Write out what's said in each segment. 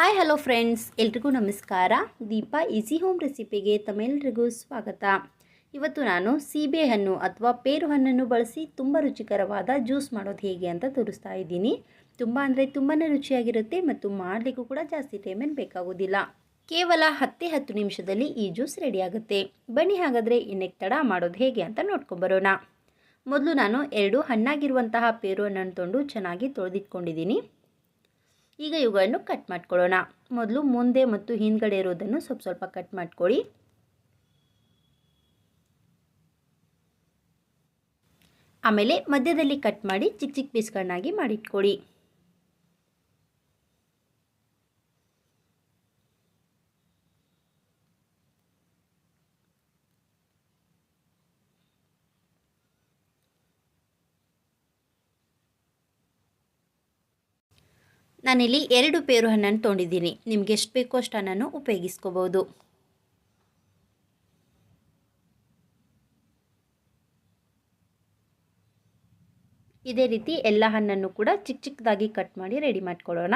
Hi hello friends ಎಲ್ರಿಗೂ ನಮಸ್ಕಾರ. Deepa easy home ರೆಸಿಪಿಗೆ ತಮ್ಮೆಲ್ಲರಿಗೂ ಸ್ವಾಗತ. ಇವತ್ತು ನಾನು ಸೀಬೆ ಹಣ್ಣು ಅಥವಾ ಪೇರು ಹಣ್ಣನ್ನು ಬಳಸಿ ತುಂಬ ರುಚಿಕರವಾದ ಜ್ಯೂಸ್ ಮಾಡೋದು ಹೇಗೆ ಅಂತ ತೋರಿಸ್ತಾ ಇದ್ದೀನಿ. ತುಂಬ ಅಂದರೆ ತುಂಬಾ ರುಚಿಯಾಗಿರುತ್ತೆ ಮತ್ತು ಮಾಡಲಿಕ್ಕೂ ಕೂಡ ಜಾಸ್ತಿ ಟೈಮೇನು ಬೇಕಾಗೋದಿಲ್ಲ. ಕೇವಲ ಹತ್ತೇ ಹತ್ತು ನಿಮಿಷದಲ್ಲಿ ಈ ಜ್ಯೂಸ್ ರೆಡಿಯಾಗುತ್ತೆ ಬನ್ನಿ ಹಾಗಾದರೆ ಇನ್ನೆಕ್ ತಡ ಮಾಡೋದು ಹೇಗೆ ಅಂತ ನೋಡ್ಕೊಂಬರೋಣ ಮೊದಲು ನಾನು ಎರಡು ಹಣ್ಣಾಗಿರುವಂತಹ ಪೇರು ಹಣ್ಣನ್ನು ತೊಗೊಂಡು ಚೆನ್ನಾಗಿ ತೊಳೆದಿಟ್ಕೊಂಡಿದ್ದೀನಿ. ಈಗ ಇವುಗಳನ್ನು ಕಟ್ ಮಾಡ್ಕೊಳ್ಳೋಣ. ಮೊದಲು ಮುಂದೆ ಮತ್ತು ಹಿಂದ್ಗಡೆ ಇರೋದನ್ನು ಸ್ವಲ್ಪ ಸ್ವಲ್ಪ ಕಟ್ ಮಾಡ್ಕೊಳ್ಳಿ. ಆಮೇಲೆ ಮಧ್ಯದಲ್ಲಿ ಕಟ್ ಮಾಡಿ ಚಿಕ್ಕ ಚಿಕ್ಕ ಪೀಸ್ಗಳನ್ನಾಗಿ ಮಾಡಿಟ್ಕೊಳ್ಳಿ. ನಾನಿಲ್ಲಿ ಎರಡು ಪೇರು ಹಣ್ಣನ್ನು ತೊಗೊಂಡಿದ್ದೀನಿ. ನಿಮ್ಗೆ ಎಷ್ಟು ಬೇಕೋ ಅಷ್ಟು ಹಣ್ಣನ್ನು ಉಪಯೋಗಿಸ್ಕೋಬೋದು. ಇದೇ ರೀತಿ ಎಲ್ಲ ಹಣ್ಣನ್ನು ಕೂಡ ಚಿಕ್ಕ ಚಿಕ್ಕದಾಗಿ ಕಟ್ ಮಾಡಿ ರೆಡಿ ಮಾಡ್ಕೊಳ್ಳೋಣ.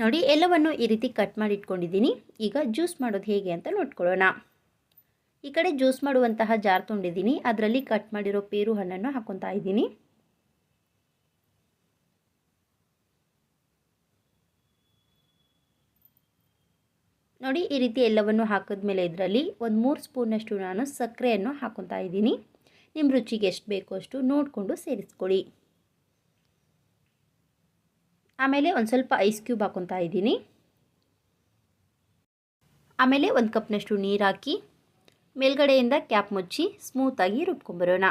ನೋಡಿ, ಎಲ್ಲವನ್ನು ಈ ರೀತಿ ಕಟ್ ಮಾಡಿ ಇಟ್ಕೊಂಡಿದ್ದೀನಿ ಈಗ ಜ್ಯೂಸ್ ಮಾಡೋದು ಹೇಗೆ ಅಂತ ನೋಡ್ಕೊಳ್ಳೋಣ. ಈ ಕಡೆ ಜ್ಯೂಸ್ ಮಾಡುವಂತಹ ಜಾರ್ ತೊಂಡಿದ್ದೀನಿ ಅದರಲ್ಲಿ ಕಟ್ ಮಾಡಿರೋ ಪೇರು ಹಣ್ಣನ್ನು ಹಾಕೊತಾ ಇದ್ದೀನಿ. ನೋಡಿ, ಈ ರೀತಿ ಎಲ್ಲವನ್ನು ಹಾಕಿದ್ಮೇಲೆ ಇದರಲ್ಲಿ ಒಂದು ಮೂರು ಸ್ಪೂನಷ್ಟು ನಾನು ಸಕ್ಕರೆಯನ್ನು ಹಾಕೊತಾ ಇದ್ದೀನಿ. ನಿಮ್ಮ ರುಚಿಗೆ ಎಷ್ಟು ಬೇಕೋ ಅಷ್ಟು ನೋಡಿಕೊಂಡು ಸೇರಿಸ್ಕೊಳ್ಳಿ. ಆಮೇಲೆ ಒಂದು ಸ್ವಲ್ಪ ಐಸ್ ಕ್ಯೂಬ್ ಹಾಕೊತಾ ಇದ್ದೀನಿ. ಆಮೇಲೆ ಒಂದು ಕಪ್ನಷ್ಟು ನೀರು ಹಾಕಿ ಮೇಲ್ಗಡೆಯಿಂದ ಕ್ಯಾಪ್ ಮುಚ್ಚಿ ಸ್ಮೂತಾಗಿ ರುಬ್ಕೊಂಬರೋಣ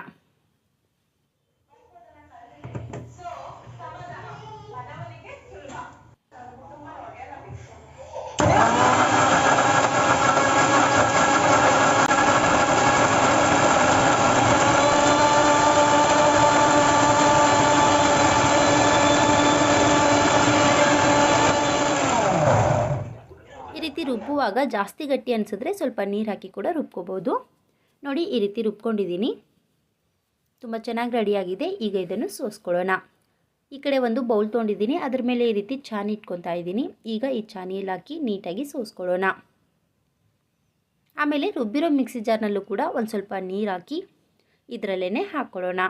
ಈ ರೀತಿ ರುಬ್ಬುವಾಗ ಜಾಸ್ತಿ ಗಟ್ಟಿ ಅನಿಸಿದ್ರೆ ಸ್ವಲ್ಪ ನೀರು ಹಾಕಿ ಕೂಡ ರುಬ್ಕೋಬೋದು. ನೋಡಿ ಈ ರೀತಿ ರುಬ್ಕೊಂಡಿದ್ದೀನಿ. ತುಂಬ ಚೆನ್ನಾಗಿ ರೆಡಿಯಾಗಿದೆ ಈಗ ಇದನ್ನು ಸೋಸ್ಕೊಳ್ಳೋಣ. ಈ ಕಡೆ ಒಂದು ಬೌಲ್ ತೊಗೊಂಡಿದ್ದೀನಿ. ಅದ್ರ ಮೇಲೆ ಈ ರೀತಿ ಚಾನಿ ಇಟ್ಕೊತಾ ಇದ್ದೀನಿ. ಈಗ ಈ ಚಾನಿಯಲ್ಲಿ ಹಾಕಿ ನೀಟಾಗಿ ಸೋಸ್ಕೊಳ್ಳೋಣ. ಆಮೇಲೆ ರುಬ್ಬಿರೋ ಮಿಕ್ಸಿ ಜಾರ್ನಲ್ಲೂ ಕೂಡ ಒಂದು ಸ್ವಲ್ಪ ನೀರು ಹಾಕಿ ಇದರಲ್ಲೇ ಹಾಕ್ಕೊಳ್ಳೋಣ.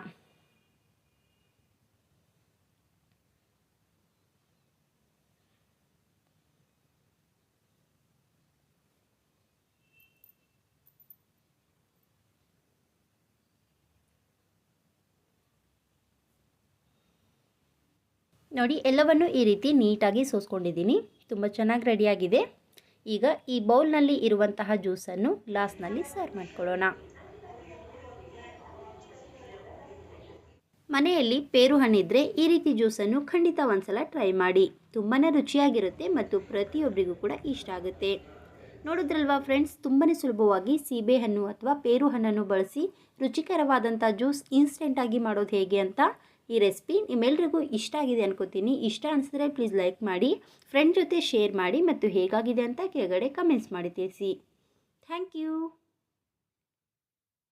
ನೋಡಿ, ಎಲ್ಲವನ್ನು ಈ ರೀತಿ ನೀಟಾಗಿ ಸೋಸ್ಕೊಂಡಿದ್ದೀನಿ. ತುಂಬ ಚೆನ್ನಾಗಿ ರೆಡಿಯಾಗಿದೆ. ಈಗ ಈ ಬೌಲ್ನಲ್ಲಿ ಇರುವಂತಹ ಜ್ಯೂಸನ್ನು ಗ್ಲಾಸ್ನಲ್ಲಿ ಸರ್ವ್ ಮಾಡ್ಕೊಳ್ಳೋಣ. ಮನೆಯಲ್ಲಿ ಪೇರು ಹಣ್ಣಿದ್ರೆ ಈ ರೀತಿ ಜ್ಯೂಸನ್ನು ಖಂಡಿತ ಒಂದ್ಸಲ ಟ್ರೈ ಮಾಡಿ. ತುಂಬಾ ರುಚಿಯಾಗಿರುತ್ತೆ ಮತ್ತು ಪ್ರತಿಯೊಬ್ಬರಿಗೂ ಕೂಡ ಇಷ್ಟ ಆಗುತ್ತೆ. ನೋಡಿದ್ರಲ್ವಾ ಫ್ರೆಂಡ್ಸ್ ತುಂಬಾ ಸುಲಭವಾಗಿ ಸೀಬೆ ಹಣ್ಣು ಅಥವಾ ಪೇರು ಹಣ್ಣನ್ನು ಬಳಸಿ ರುಚಿಕರವಾದಂಥ ಜ್ಯೂಸ್ ಇನ್ಸ್ಟೆಂಟಾಗಿ ಮಾಡೋದು ಹೇಗೆ ಅಂತ ಈ ರೆಸಿಪಿ ನಿಮ್ಮೆಲ್ರಿಗೂ ಇಷ್ಟ ಆಗಿದೆ ಅನ್ಕೋತೀನಿ. ಇಷ್ಟ ಅನಿಸಿದ್ರೆ ಪ್ಲೀಸ್ ಲೈಕ್ ಮಾಡಿ ಫ್ರೆಂಡ್ ಜೊತೆ ಶೇರ್ ಮಾಡಿ ಮತ್ತು ಹೇಗಾಗಿದೆ ಅಂತ ಕೆಳಗಡೆ ಕಮೆಂಟ್ಸ್ ಮಾಡಿ ತಿಳಿಸಿ. Thank you